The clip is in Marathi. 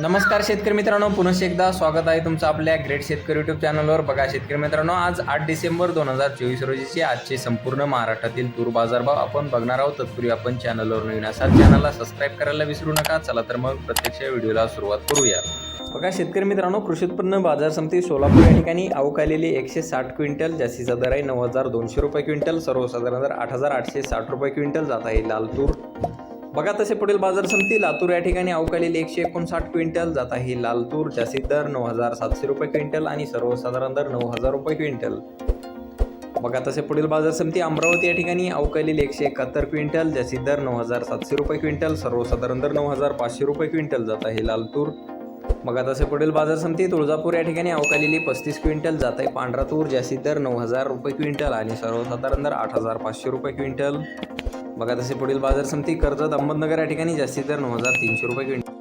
नमस्कार शेतकरी मित्रांनो पुनश्च एकदा स्वागत आहे तुमचं आपल्या ग्रेट शेतकरी युट्यूब चॅनलवर बघा शेतकरी मित्रांनो आज आठ डिसेंबर दोन हजार चोवीस रोजीचे आजचे संपूर्ण महाराष्ट्रातील तूर बाजारभाव आपण बघणार आहोत. तत्पूर्वी आपण चॅनलवर नवीन असाल चॅनलला सबस्क्राईब करायला विसरू नका. चला तर मग प्रत्यक्ष व्हिडिओला सुरुवात करूया. बघा शेतकरी मित्रांनो कृषी उत्पन्न बाजार समिती सोलापूर या ठिकाणी अवकालेली एकशे साठ क्विंटल जास्तीचा दर आहे नऊ हजार दोनशे रुपये क्विंटल सर्वसाधारण दर आठ हजार आठशे साठ रुपये क्विंटल जात आहे लाल तूर. बघा तसे पुढील बाजार समिती लातूर या ठिकाणी अवकालेली एकशे एकोणसाठ क्विंटल जात आहे. लाल तूर जास्तीत दर नऊ हजार सातशे रुपये क्विंटल आणि सर्वसाधारण दर नऊ हजार रुपये क्विंटल. बघा तसे पुढील बाजार समिती अमरावती या ठिकाणी अवकाळी एकशे एकाहत्तर क्विंटल जास्तीत दर नऊ हजार सातशे रुपये क्विंटल सर्वसाधारण दर नऊ हजार पाचशे रुपये क्विंटल जात आहे. लाल तूर बघा असे पुढील बाजार समिती तुळजापूर या ठिकाणी अवकालेली पस्तीस क्विंटल जात आहे पांढरा तूर जास्तीत दर नऊ हजार रुपये क्विंटल आणि सर्वसाधारण दर आठ हजार पाचशे रुपये क्विंटल. बघा तसे पुढील बाजार समिती कर्जत अहमदनगर या ठिकाणी जास्तीत दर नऊ हजार तीनशे रुपये क्विंटल.